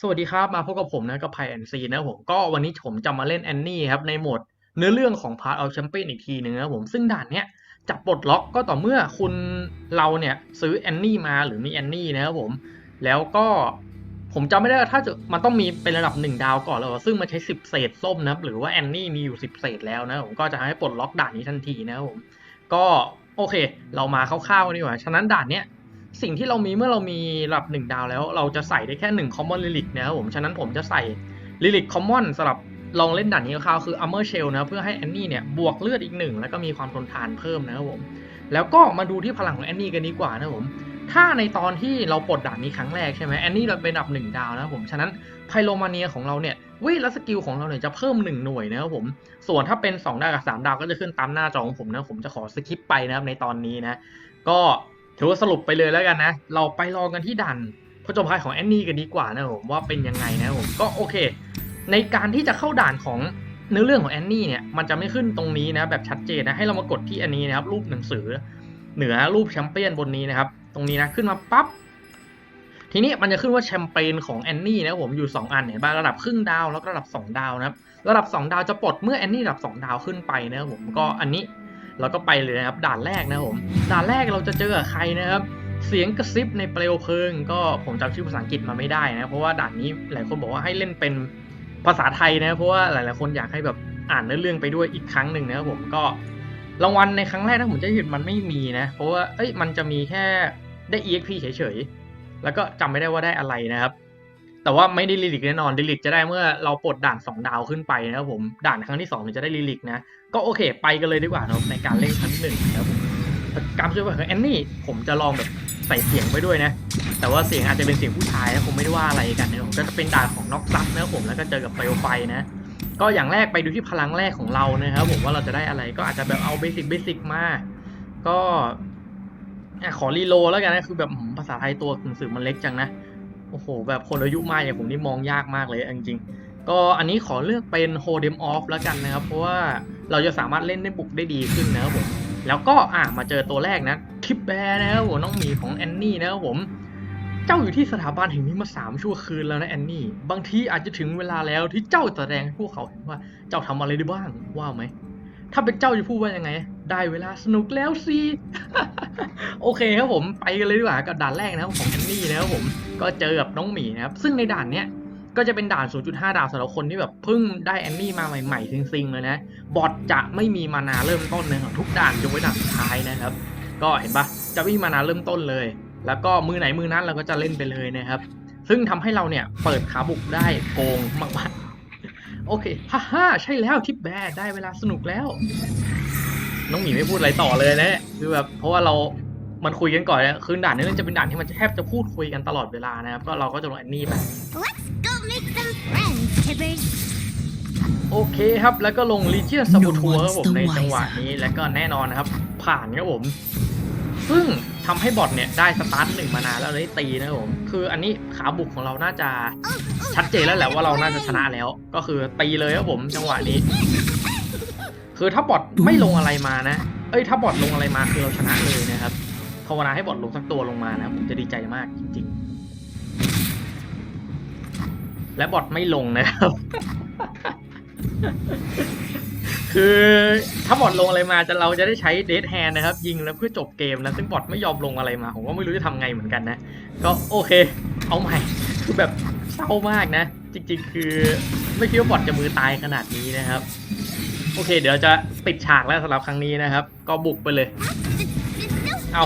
สวัสดีครับ มาพบกับผมนะกับไพแอนซีนะผมก็วันนี้ผมจะมาเล่นแอนนี่ครับในโหมดเนื้อเรื่องของ Part of Champion อีกทีหนึ่งนะผมซึ่งด่านเนี้ยจะปลดล็อกก็ต่อเมื่อคุณเราเนี่ยซื้อแอนนี่มาหรือมีแอนนี่นะครับผม แล้วก็ผมจำไม่ได้ถ้าจะมันต้องมีเป็นระดับหนึ่งดาวก่อนแล้วซึ่งมันใช้สิบเศษส้มนะหรือว่าแอนนี่มีอยู่สิบเศษแล้วนะผมก็จะให้ปลดล็อกด่านนี้ทันทีนะครับผมก็โอเค เรามาคร่าวๆกันดีกว่าฉะนั้นด่านเนี้ย สิ่งที่เรามีเมื่อเรามีระดับหนึ่งดาวแล้ว เราจะใส่ได้แค่หนึ่ง common relic นะครับผมฉะนั้นผมจะใส่ relic common สำหรับลองเล่นด่านนี้คร่าวๆคือ armor shell นะเพื่อให้แอนนี่เนี่ยบวกเลือดอีกหนึ่งแล้วก็มีความทนทานเพิ่มนะครับผมแล้วก็มาดูที่พลังของแอนนี่กันดีกว่านะครับผมถ้าในตอนที่เราปลดด่านนี้ครั้งแรกใช่ไหมแอนนี่เราเป็นระดับหนึ่งดาวนะครับผมฉะนั้นไพโรมาเนียของเราเนี่ยเวิและสกิลของเราเนี่ยจะเพิ่มหนึ่งหน่วยนะครับผมส่วนถ้าเป็นสองดาวกับสามดาวก็จะขึ้นตามหน้าจอของผมนะผมจะขอสคิปไปนะครับในตอนนี้นะก็ ถือว่าสรุปไปเลยแล้วกันนะ เราไปรอกันที่ดันผจญภัยของแอนนี่กันดีกว่านะผมว่าเป็นยังไงนะผมก็โอเค ในการที่จะเข้าด่านของเนื้อเรื่องของแอนนี่เนี่ยมันจะไม่ขึ้นตรงนี้นะแบบชัดเจนนะให้เรามากดที่อันนี้นะครับรูปหนังสือ เหนือรูปแชมเปี้ยนบนนี้นะครับ ตรงนี้นะขึ้นมาปั๊บทีนี้มันจะขึ้นว่าแชมเปญของแอนนี่นะผมอยู่ 2 อันเห็นป่ะระดับครึ่งดาวแล้วก็ระดับ 2 ดาวนะครับระดับ 2 ดาวจะปลดเมื่อแอนนี่ระดับ 2 ดาวขึ้นไปนะครับผมก็อันนี้ เราก็ไปเลยนะครับด่านแรกนะผมด่านแรกเราจะเจอกับใครนะครับเสียงกระซิบในเปลวเพลิง ก็ผมจำชื่อภาษาอังกฤษมาไม่ได้นะเพราะว่าด่านนี้หลายคนบอกว่าให้เล่นเป็นภาษาไทยนะเพราะว่าหลายๆคนอยากให้แบบอ่านเนื้อเรื่องไปด้วยอีกครั้งหนึ่งนะครับผมก็รางวัลในครั้งแรกถ้าผมจะหยุดมันไม่มีนะ เพราะว่าเอ้ยมันจะมีแค่ได้ EXP เฉยๆแล้วก็จำไม่ได้ว่าได้อะไรนะครับ แต่ว่าไม่ได้ลิลิกแน่นอนลิลิกจะได้เมื่อเราปลดด่าน 2 ดาวขึ้นไปนะครับผมด่านครั้งที่2ถึงจะได้ลิลิกนะ ก็โอเค ไปกันเลยดีกว่านะครับในการเล่นครั้งหนึ่งนะครับผมการช่วยว่าขอแอนนี่ผมจะลองแบบใส่เสียงไปด้วยนะ แต่ว่าเสียงอาจจะเป็นเสียงผู้ชายนะผมไม่ได้ว่าอะไรกันนะผมก็จะเป็นด่านของน็อกซับนะครับผมแล้วก็เจอกับเปลวไฟนะ ก็อย่างแรกไปดูที่พลังแรกของเรานะครับผมว่าเราจะได้อะไรก็อาจจะแบบเอาเบสิกเบสิกมาก็ขอรีโลแล้วกันนะคือแบบภาษาไทยตัวหนังสือมันเล็กจังนะ โอ้โห แบบคนอายุมากอย่างผมนี่มองยากมากเลยจริงๆก็อันนี้ขอเลือกเป็น hold them off แล้วกันนะครับ เพราะว่าเราจะสามารถเล่นได้บุกได้ดีขึ้นนะครับผม แล้วก็อะมาเจอตัวแรกนะทิปแบร์นะครับผมน้องหมีของแอนนี่นะครับผมเจ้าอยู่ที่สถาบันแห่งนี้มาสามชั่วคืนแล้วนะแอนนี่ บางทีอาจจะถึงเวลาแล้วที่เจ้าจะแสดงให้พวกเขาเห็นว่าเจ้าทำอะไรได้บ้างว่าไหม ถ้าเป็นเจ้าจะพูดว่ายังไง ได้เวลาสนุกแล้วสิ โอเคครับผมไปกันเลยดีกว่ากับด่านแรกนะครับของแอนนี่นะครับผม ก็เจอกับน้องหมีนะครับ ซึ่งในด่านเนี้ยก็จะเป็นด่าน 0.5 ดาวสำหรับคนที่แบบเพิ่งได้แอนนี่มาใหม่ๆซิงๆเลยนะ บอทจะไม่มีมานาเริ่มต้นนะครับทุกด่านยกเว้นด่านสุดท้ายนะครับ ก็เห็นปะจะไม่มีมานาเริ่มต้นเลย แล้วก็มือไหนมือนั้นเราก็จะเล่นไปเลยนะครับ ซึ่งทำให้เราเนี่ยเปิดขาบุกได้โกงมากๆ โอเค ฮ่าฮ่าใช่แล้วทิปแบร์ได้เวลาสนุกแล้ว น้องหมีไม่พูดอะไรต่อเลยนะ คือแบบเพราะว่าเรา มันคุยกันก่อนนะคือด่านนี้มันจะเป็นด่านที่มันจะแทบจะพูดคุยกันตลอดเวลานะครับ ก็เราก็จะลงแอนนี่ไป Let's go make some friends, Tibbers. โอเคครับ แล้วก็ลง Legion s a b o t o u r No ครับผม one's the ในจังหวะนี้ แล้วก็แน่นอนนะครับ ผ่านครับผม ซึ่งทำให้บอทเนี่ยได้สตาร์ทหนึ่งมานานแล้วได้ตีนะครับผม คืออันนี้ขาบุกของเราน่าจะชัดเจนแล้วแหละว่าเราน่าจะชนะแล้ว ก็คือตีเลยครับผมจังหวะนี้ คือถ้าบอทไม่ลงอะไรมานะ เอ้ยถ้าบอทลงอะไรมาคือเราชนะเลยนะครับ ภาวนาให้บอทลงสักตัวลงมานะผมจะดีใจมากจริง ๆ และบอทไม่ลงนะครับ คือถ้าบอทลงอะไรมาจะเราจะได้ใช้เดทแฮนนะครับ ยิงแล้วเพื่อจบเกมนะซึ่งบอทไม่ยอมลงอะไรมา ผมก็ไม่รู้จะทำไงเหมือนกันนะ ก็โอเค เอาใหม่ คือแบบเศร้ามากนะ จริง ๆ คือไม่คิดว่าบอทจะมือตายขนาดนี้นะครับ โอเค เดี๋ยวจะปิดฉากแล้วสำหรับครั้งนี้นะครับ ก็บุกไปเลย เอา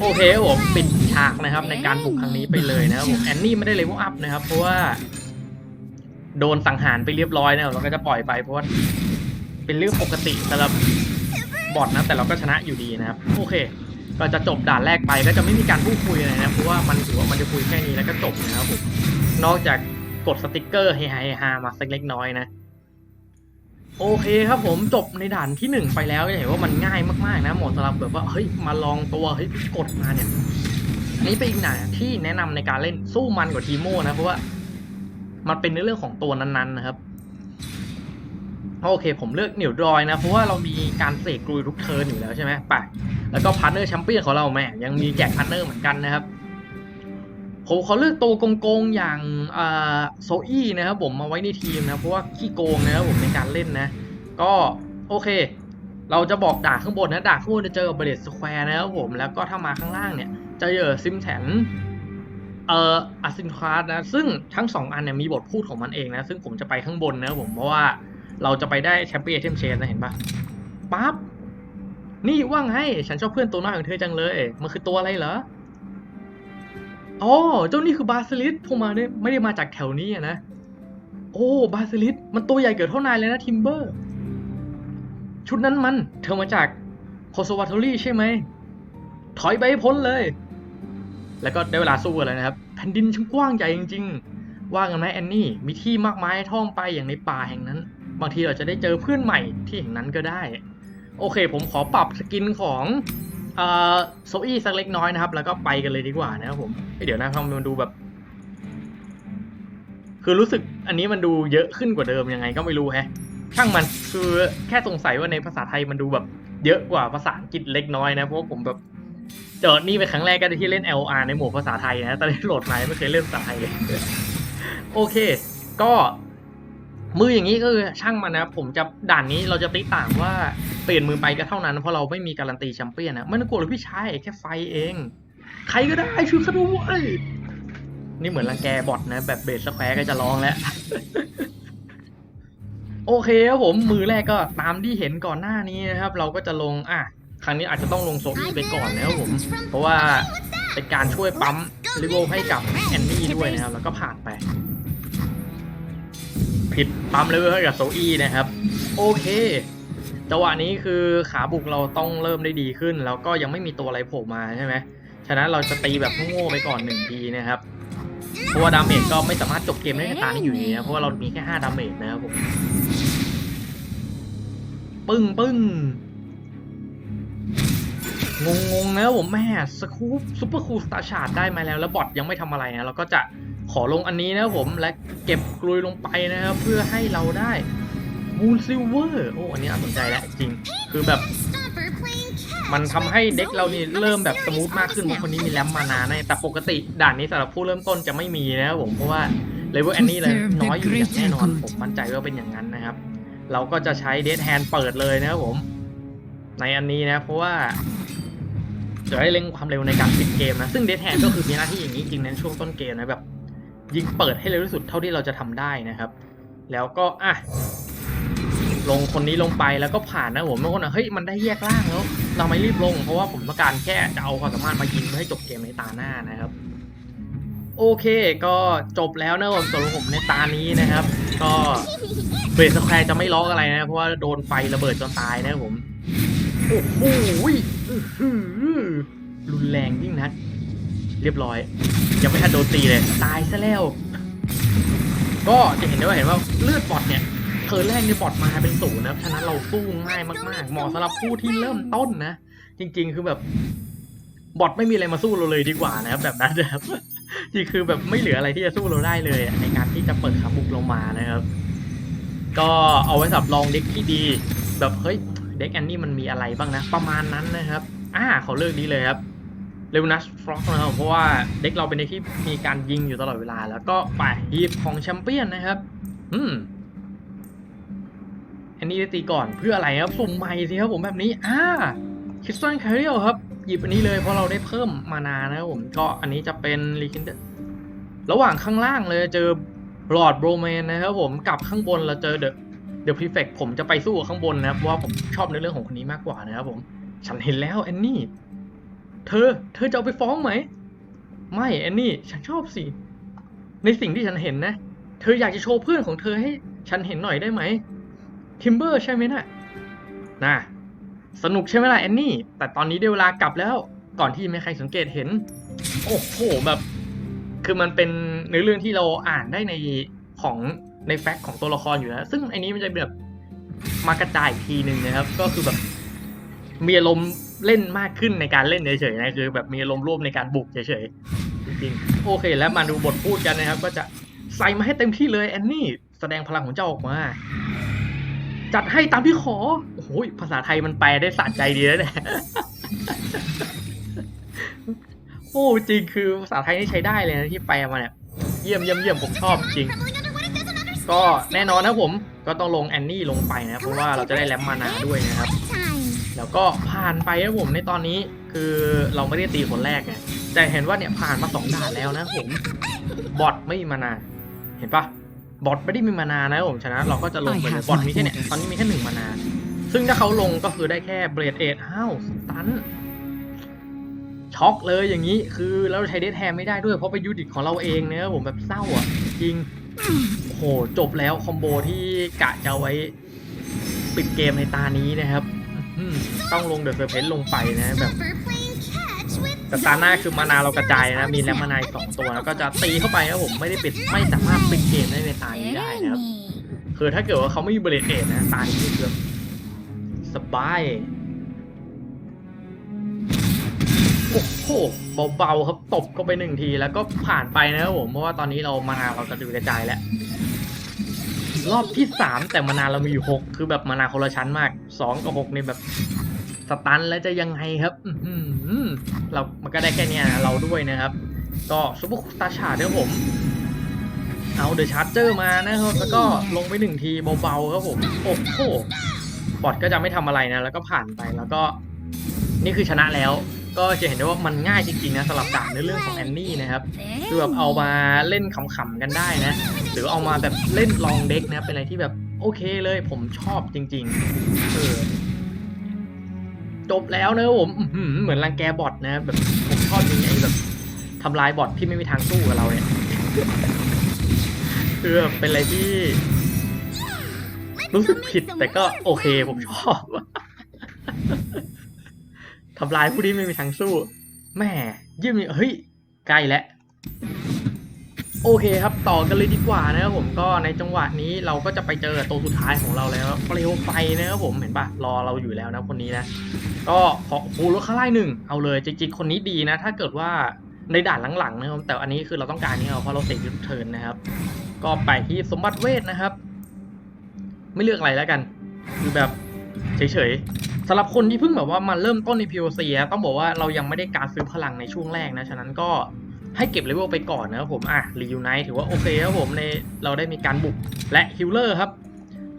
โอเคครับผมปิดฉากนะครับ ในการบุกครั้งนี้ไปเลยนะครับผมแอนนี่ไม่ได้เลเวลอัพนะครับ เพราะว่า โดนสังหารไปเรียบร้อยนะครับเราก็จะปล่อยไปเพราะว่าเป็นเรื่องปกติสำหรับบอทนะแต่เราก็ชนะอยู่ดีนะครับ โอเค ก็จะจบด่านแรกไปก็จะไม่มีการพูดคุยอะไรนะเพราะว่ามันถือว่ามันจะคุยแค่นี้แล้วก็จบนะครับผมนอกจากกดสติกเกอร์เฮฮาเฮฮามาสักเล็กน้อยนะ โอเคครับผมจบในด่านที่หนึ่งไปแล้วจะเห็นว่ามันง่ายมากๆนะเหมาะสำหรับแบบว่าเฮ้ยมาลองตัวเฮ้ยกดมาเนี่ยอันนี้เป็นอีกหน่าที่แนะนำในการเล่นสู้มันกว่าทีโมนะเพราะว่า มันเป็นในเรื่องของตัวนั้นๆนะครับโอเค ผมเลือกเหนียวดอยนะ เพราะว่าเรามีการเสกกลุยทุกเทิร์นอยู่แล้วใช่ไหมไปแล้วก็พาร์เนอร์แชมเปี้ยนของเราแม่ยังมีแจกพาร์เนอร์เหมือนกันนะครับ ผมขอเลือกตัวโกงๆอย่างโซอี้นะครับผมมาไว้ในทีมนะเพราะว่าขี้โกงนะครับผมในการเล่นนะ ก็โอเค เราจะบอกด่าข้างบนนะด่าข้างบนจะเจอกับเบรดสแควร์นะครับผมแล้วก็ถ้ามาข้างล่างเนี่ยจะเจอซิมแทนเอ่ออาซินคลาสนะซึ่งทั้งสองอันเนี่ยมีบทพูดของมันเองนะ ซึ่งผมจะไปข้างบนนะครับผมเพราะว่าเราจะไปได้แชมเปี้ยนเทมเชนนะเห็นปะปั๊บนี่ว่าไงฉันชอบเพื่อนตัวน้อยของเธอจังเลย มันคือตัวอะไรเหรอ อ๋อเจ้านี่คือบาซิลิสพวกมาเนี่ยไม่ได้มาจากแถวนี้นะ โอ้ บาซิลิสมันตัวใหญ่เกิดเท่านายเลยนะทิมเบอร์ ชุดนั้นมัน เธอมาจากโคโซวาทอรี่ใช่ไหม ถอยไปพ้นเลย แล้วก็ได้เวลาสู้กันแล้วนะครับ แผ่นดินช่างกว้างใหญ่จริง ๆ ว่ากันไหมแอนนี่ มีที่มากมายท่องไปอย่างในป่าแห่งนั้น บางทีเราจะได้เจอเพื่อนใหม่ที่แห่งนั้นก็ได้ โอเค ผมขอปรับสกินของ เอ่อโซอี้สักเล็กน้อยนะครับ แล้วก็ไปกันเลยดีกว่านะครับผมเดี๋ยวนะทำมมันดูแบบ คือรู้สึกอันนี้มันดูเยอะขึ้นกว่าเดิมยังไงก็ไม่รู้แฮะช่างมันคือแค่สงสัยว่าในภาษาไทยมันดูแบบ เยอะกว่าภาษาอังกฤษเล็กน้อยนะเพราะว่าผมแบบเจอนี่เป็นครั้งแรกก็ที่เล่น LR ในหมวดภาษาไทยนะตอนนี้โหลดมาไม่เคยเล่นภาษาไทยเลยโอเค ก็มืออย่างนี้ก็คือช่างมันนะผมจะด่านนี้เราจะติต่างว่า เปลี่ยนมือไปก็เท่านั้นเพราะเราไม่มีการันตีแชมเปี้ยนนะไม่ต้องกลัวหรอกพี่ชายแค่ไฟเอง ใครก็ได้ช่วยเขาด้วยนี่เหมือนรังแกบอทนะ แบบเบสสแควร์ก็จะร้องแล้ว โอเคครับผมมือแรกก็ตามที่เห็นก่อนหน้านี้นะครับ เราก็จะลงอะครั้งนี้อาจจะต้องลงโซอี้ไปก่อนนะครับผม เพราะว่าเป็นการช่วยปั๊มลิเวให้กับแอนนี่ด้วยนะครับ แล้วก็ผ่านไป ผิดปั๊มเลเวให้กับโซอี้นะครับ โอเค จังหวะนี้คือขาบุกเราต้องเริ่มได้ดีขึ้น แล้วก็ยังไม่มีตัวอะไรโผล่มาใช่ไหมฉะนั้นเราจะตีแบบโง่ไปก่อนหนึ่งทีนะครับเพราะว่าดาเมจก็ไม่สามารถจบเกมได้ในตานี้อยู่ดีนะเพราะว่าเรามีแค่5ดาเมจนะครับผมปึ้งปึ้งงงงๆนะผมแม่สกูปซูเปอร์คูลสตาร์ชาร์ดได้มาแล้ว แล้วบอทยังไม่ทำอะไรนะเราก็จะขอลงอันนี้นะผมและเก็บกลุยลงไปนะครับเพื่อให้เราได้ มูนซิลเวอร์โอ้อันนี้น่าสนใจแล้วจริง คือแบบ มันทำให้เด็กเรานี่เริ่มแบบสมูทมากขึ้นเพราะคนนี้มีแรมมานานแต่ปกติด่านนี้สำหรับผู้เริ่มต้นจะไม่มีนะครับผมเพราะว่าเลเวลแอนนี่เลยน้อยอยู่อย่างแน่นอนผมมั่นใจว่าเป็นอย่างนั้นนะครับ เราก็จะใช้เด d แฮนเปิดเลยนะครับผม ในอันนี้นะเพราะว่าจะได้เร่งความเร็วในการปิดเกมนะ ซึ่งเด d แฮนก็คือมีหน้าที่อย่างนี้จริงในช่วงต้นเกมนะแบบยิงเปิดให้เร็วที่สุดเท่าที่เราจะทำได้นะครับ แล้วก็อะ ลงคนนี้ลงไปแล้วก็ผ่านนะผมบางคนอะเฮ้ยมันได้แยกล่างแล้ว เราไม่รีบลง เพราะว่าผมต้องการแค่จะเอาความสามารถมายิงเพื่อให้จบเกมในตาหน้านะครับ โอเคก็จบแล้วนะผมสำหรับผมในตานี้นะครับ ก็เบรสแควร์จะไม่ล็อกอะไรนะเพราะว่าโดนไฟระเบิดจนตายนะผมโอ้โหรุนแรงยิ่งนักเรียบร้อย ยังไม่ทันโดนตีเลย ตายซะแล้ว ก็จะเห็นได้ว่าเห็นว่าเลือดบอทเนี่ย เธอแรกในบอทมาเป็นศูนย์นะฉะนั้นเราสู้ง่ายมากๆเหมาะสำหรับผู้ที่เริ่มต้นนะ จริง ๆ คือแบบบอทไม่มีอะไรมาสู้เราเลยดีกว่านะครับ แบบนั้นนะครับจริงคือแบบไม่เหลืออะไรที่จะสู้เราได้เลยในการที่จะเปิดขาบุกลงมานะครับ ก็เอาไว้สำหรับลองเด็กที่ดี แบบเฮ้ยเด็กแอนนี่มันมีอะไรบ้างนะ ประมาณนั้นนะครับ อ่าเขาเลือกนี้เลยครับเลวนัสฟล็อกนะครับเพราะว่าเด็กเราเป็นเด็กที่มีการยิงอยู่ตลอดเวลา แล้วก็ไปฮีบของแชมเปี้ยนนะครับ อืม อันนี้ได้ตีก่อนเพื่ออะไรครับสุ่มใหม่สิครับผมแบบนี้อ่าคิสตันคาริโอครับ หยิบอันนี้เลยเพราะเราได้เพิ่มมานานะครับผมก็อันนี้จะเป็นรีคินเดระหว่างข้างล่างเลยเจอหลอดโบรแมนนะครับผมกับข้างบนเราเจอเดอะเดอะพรีเฟกผมจะไปสู้กับข้างบนนะครับเพราะว่าผมชอบในเรื่องของคนนี้มากกว่านะครับผม ฉันเห็นแล้วแอนนี่ เธอ เธอจะเอาไปฟ้องไหม ไม่แอนนี่ ฉันชอบสิ ในสิ่งที่ฉันเห็นนะ เธออยากจะโชว์เพื่อนของเธอให้ ฉันเห็นหน่อยได้ไหม ทิมเบอร์ใช่ไหมนะ่ะน่ะสนุกใช่ไหมล่ะแอนนี่ แต่ตอนนี้ได้เวลากลับแล้ว ก่อนที่ไม่ใครสังเกตเห็น โอ้โหแบบ คือมันเป็นเนื้อเรื่องที่เราอ่านได้ในของในแฟกต์ของตัวละครอยู่แล้ว ซึ่งไอันนี้มันจะแบบมากระจายอีกทีหนึ่งนะครับ ก็คือแบบมีอารมณ์เล่นมากขึ้นในการเล่นเฉยๆนะคือ แบบมีอารมณ์ร่วมในการบุกเฉยๆจริงๆโอเค แล้วมาดูบทพูดกันนะครับ ก็จะใส่มาให้เต็มที่เลยแอนนี่แสดงพลังของเจ้าออกมา จัดให้ตามที่ขอ โอ้โหภาษาไทยมันแปลได้สะใจดีแล้วเนี่ยโโอ้จริงคือภาษาไทยนี่ใช้ได้เลยนะที่แปลมาเนี่ย เยี่ยมเยี่ยมเยี่ยมผมชอบจริง Crumbling under what it doesn't understand. ก็แน่นอนนะผม ก็ต้องลงแอนนี่ลงไปนะเพราะว่าเราจะได้แรมมานาด้วยนะครับ Time. แล้วก็ผ่านไปนะผมในตอนนี้คือเราไม่ได้ตีคนแรกไงแต่เห็นว่าเนี่ยผ่านมาสองด่านแล้วนะผม บอทไม่มีมานา เห็นปะ บอทไม่ได้มีมานานะผมฉะนั้นเราก็จะลงไปเลยบอทมีแค่เนี่ยตอนนี้มีแค่หนึ่งมานา ซึ่งถ้าเขาลงก็คือได้แค่เบรดเอ็ดอ้าวสตันช็อกเลยอย่างนี้คือเราใช้เดทแทนไม่ได้ด้วยเพราะไปนยูนิตของเราเองเนะผมแบบเศร้าอะจริงโอ้โหจบแล้วคอมโบที่กะจะเอาไว้ปิดเกมในตานี้นะครับอื้อหือต้องลงเดอะเซอร์เพนลงไปนะแบบ แต่ตาหน้าคือมานาเรากระจายนะ มีแล้วมานาอีกสองตัวแล้วก็จะตีเข้าไปนะผมไม่ได้ปิดไม่สามารถปิดเกมได้ในตานี้ได้นะครับ Enemy. คือถ้าเกิดว่าเขาไม่มีเบรดเอทนะตานี้คือแบบสบายโอ้โหเบาๆครับตบก็ไปหนึ่งทีแล้วก็ผ่านไปนะครับผมเพราะว่าตอนนี้เรามานาเรากระจุยกระจายแล้วรอบที่สามแต่มานาเรามีอยู่หกคือแบบมานาคนละชั้นมากสองกับหกนี่แบบ สตันแล้วจะยังไงครับเรามันก็ได้แค่เนี้ยเราด้วยนะครับ ก็ซุปเปอร์สตาร์ชาร์ดครับผม เอาเดอะชาร์เจอร์มานะครับ แล้วก็ลงไปหนึ่งทีเบาๆครับผม โอ้โหบอทก็จะไม่ทำอะไรนะ แล้วก็ผ่านไปแล้วก็นี่คือชนะแล้ว ก็จะเห็นได้ว่ามันง่ายจริงๆนะสำหรับด่านในเรื่องของแอนนี่นะครับคือแบบเอามาเล่นขำๆกันได้นะ หรือเอามาแบบเล่นลองเด็กนะ เป็นอะไรที่แบบโอเคเลยผมชอบจริงๆเออ จบแล้วนะผมเหมือนรังแกบอทนะแบบผมชอบจริงไอ้แบบทำลายบอทที่ไม่มีทางสู้กับเราเนี่ยคือเป็นอะไรที่ รู้สึกผิดแต่ก็โอเคผมชอบทำลายผู้ที่ไม่มีทางสู้แม่ยื่มเฮ้ยใกล้แล้ว โอเคครับต่อกันเลยดีกว่านะครับผมก็ในจังหวะนี้เราก็จะไปเจอตัวสุดท้ายของเราแล้วเปลวไฟนะครับผมเห็นปะรอเราอยู่แล้วนะคนนี้นะ ก็ขอโอ้โหรถข้างไล่หนึ่งเอาเลยจริงๆคนนี้ดีนะ ถ้าเกิดว่าในด่านหลังๆนะครับแต่อันนี้คือเราต้องการนี่เอาเพราะเราเสกยุทธเทิร์นนะครับ ก็ไปที่สมบัติเวทนะครับ ไม่เลือกอะไรแล้วกัน คือแบบเฉยๆสำหรับคนที่เพิ่งแบบว่ามาเริ่มต้นใน POC อะต้องบอกว่าเรายังไม่ได้การซื้อพลังในช่วงแรกนะฉะนั้นก็ ให้เก็บเลเวลไปก่อนนะครับผมอะรียูไนถือว่าโอเคครับผมในเราได้มีการบุกและฮิลเลอร์ครับ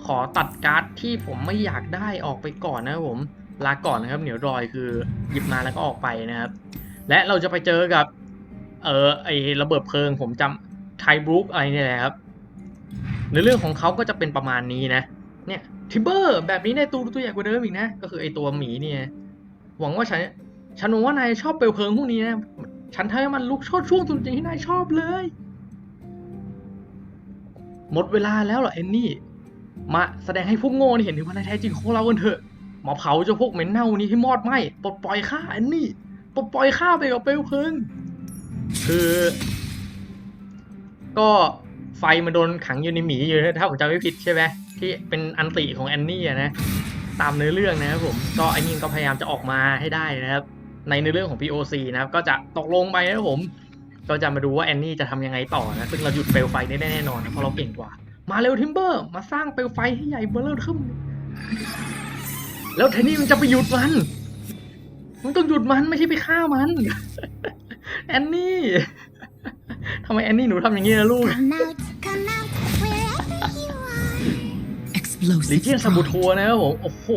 ขอตัดการ์ดที่ผมไม่อยากได้ออกไปก่อนนะครับผมลาก่อนนะครับเหนียวรอยคือหยิบมาแล้วก็ออกไปนะครับ และเราจะไปเจอกับ เออไอระเบิดเพลิงผมจำไทบรูคอะไรเนี่ยแหละครับในเรื่องของเขาก็จะเป็นประมาณนี้นะ เนี่ยทิเบอร์แบบนี้ในตัวตัวใหญ่กว่าเดิมอีกนะ ก็คือไอตัวหมีเนี่ย หวังว่าฉันฉันหวังว่านายชอบเปลวเพลิงพวกนี้นะ ฉันทำให้มันลุกโชดช่วงสุดจริงที่นายชอบเลย หมดเวลาแล้วเหรอเอนนี่ มาแสดงให้พวกโง่นี่เห็นถึงความแท้จริงของเรากันเถอะ มาเผาเจ้าพวกเหม็นเน่านี้ให้มอดไหมปลดปล่อยข้าเอนนี่ ปลดปล่อยข้าไปกับเปลวเพลิง คือ ก็ไฟมันโดนขังอยู่ในหมีอยู่ถ้าผมจำไม่ผิดใช่ไหมที่เป็นอันติของแอนนี่นะตามเนื้อเรื่องนะครับผม ก็ไอ้นี่ก็พยายามจะออกมาให้ได้นะครับ ในเนื้อเรื่องของ POC นะครับก็จะตกลงไปนะครับผม ก็จะมาดูว่าแอนนี่จะทำยังไงต่อนะ ซึ่งเราหยุดเปลวไฟได้แน่นอนนะเพราะเราเก่งกว่า มาเร็วทิมเบอร์มาสร้างเปลวไฟให้ใหญ่เบอร์เริ่มขึ้นแล้วเทนนี่มันจะไปหยุดมัน มันต้องหยุดมันไม่ใช่ไปฆ่ามัน แอนนี่ทำไมแอนนี่หนูทำอย่างนี้นะลูก Come out, come out, wherever you are. ลิ Explosive เจียนซาบู pride. ทัวนะครับผม โอ้โห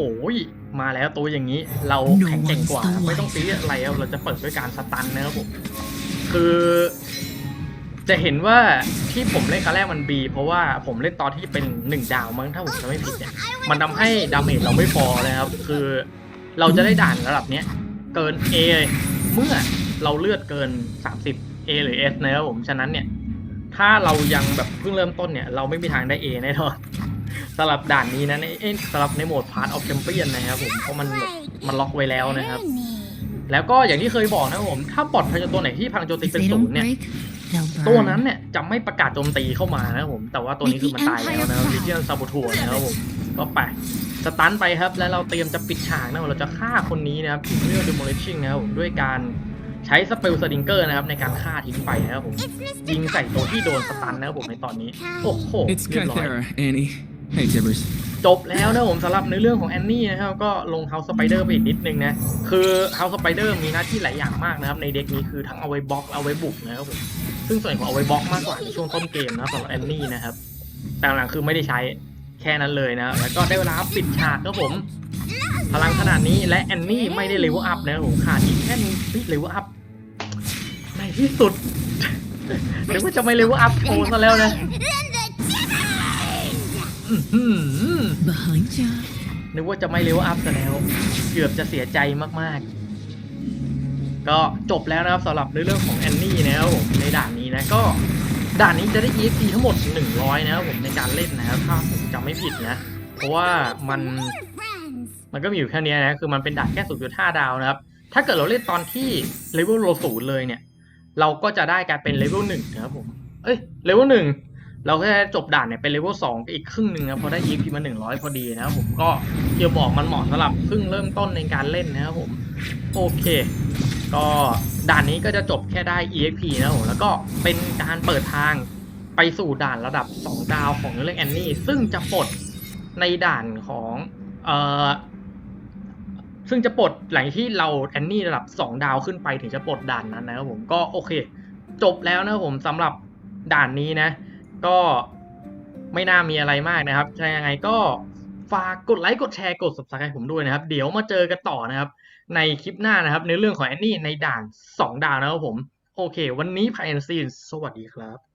มาแล้วตัวอย่างนี้เราแข็งเก่งกว่า ไม่ต้องซีอะไรครับเราจะเปิดด้วยการสตันนะครับผมคือ จะเห็นว่าที่ผมเล่นครั้งแรกมันบีเพราะว่าผมเล่นตอนที่เป็นหนึ่งดาวมั้งถ้าผมจะไม่ผิดเนี่ยมันทำให้ดาเมจเราไม่พอนะครับ คือเราจะได้ด่านระดับเนี้ยเกิน A เลยเมื่อเราเลือดเกิน 30 A หรือ S นะครับผมฉะนั้นเนี่ย ถ้าเรายังแบบเพิ่งเริ่มต้นเนี่ย เราไม่มีทางได้ A แน่นอน สำหรับด่านนี้นะในเอ้ยสำหรับในโหมด Part of Champion นะครับผมเพราะมันแบบมันล็อกไว้แล้วนะครับ แล้วก็อย่างที่เคยบอกนะครับผม ถ้าบอทพยตัวไหนที่พังโจมตีเป็นศูนย์เนี่ย ตัวนั้นเนี่ยจะไม่ประกาศโจมตีเข้ามานะครับผม แต่ว่าตัวนี้คือมันตายแล้วนะครับลิเจียนซาบูทัวนะครับผมก็ไปสตันไปครับ แล้วเราเตรียมจะปิดฉากนะครับเราจะฆ่าคนนี้นะครับเรื่อง demolishing นะครับผมด้วยการใช้สเปลสติงเกอร์นะครับในการฆ่าทิ้งไปนะครับผมยิงใส่ตัวที่โดนสตันนะครับผมในตอนนี้ โอ้โหเรียบร้อย Hey, Tibbers. จบแล้วนะผมสำหรับในเรื่องของแอนนี่นะครับก็ลงเฮาสไปเดอร์ไปอีกนิดนึงนะ คือเฮาสไปเดอร์มีหน้าที่หลายอย่างมากนะครับ ในเด็กนี้คือทั้งเอาไว้บล็อกเอาไว้บุกนะครับผมซึ่งส่วนของเอาไว้บล็อกมากกว่าในช่วงต้นเกมนะสำหรับแอนนี่นะครับแต่หลังคือไม่ได้ใช้แค่นั้นเลยนะแล้วก็ได้เวลาปิดฉากครับผม พลังขนาดนี้และแอนนี่ไม่ได้เลเวลอัพนะครับผมขาดอีกแค่นี้เลเวลอัพในที่สุดเดี๋ยวว่าจะไม่เลเวลอัพโชว์ซะแล้วนะ นึกว่าจะไม่เลเวลอัพซะแล้ว เกือบจะเสียใจมากๆ ก็จบแล้วนะครับสำหรับในเรื่องของแอนนี่นะครับผมในด่านนี้นะก็ด่านนี้จะได้ EXP ทั้งหมด 100 นะครับผมในการเล่นนะครับถ้าผมจำไม่ผิดนะ เพราะว่ามัน friends. มันก็มีอยู่แค่เนี้ยนะ คือมันเป็นด่านแค่0.5 ดาวนะครับ ถ้าเกิดเราเล่นตอนที่เลเวลโลศูนย์เลยเนี่ย เราก็จะได้กลายเป็นเลเวลหนึ่งนะครับผม เอ้ย เลเวลหนึ่ง เราก็จะจบด่านเนี่ยเป็นเลเวลสองอีกครึ่งหนึ่งนะเพราะได้ EP มา100พอดีนะครับผมก็เกียวบอกมันเหมาะสำหรับครึ่งเริ่มต้นในการเล่นนะครับผมโอเค ก็ด่านนี้ก็จะจบแค่ได้ EXP นะผมแล้วก็เป็นการเปิดทางไปสู่ด่านระดับ 2 ดาวของเรื่องแอนนี่ซึ่งจะปลดในด่านของเอ่อซึ่งจะปลดหลังที่เราแอนนี่ระดับ 2 ดาวขึ้นไปถึงจะปลดด่านนั้นนะครับผมก็โอเค จบแล้วนะผมสำหรับด่านนี้นะ ก็ไม่น่ามีอะไรมากนะครับถ้ายังไงก็ฝากกดไลค์กดแชร์กด subscribe ผมด้วยนะครับ เดี๋ยวมาเจอกันต่อนะครับ ในคลิปหน้านะครับ ในเรื่องของแอนนี่ในด่าน 2 ดาวนะครับผม โอเค วันนี้พายแอนซีนสวัสดีครับ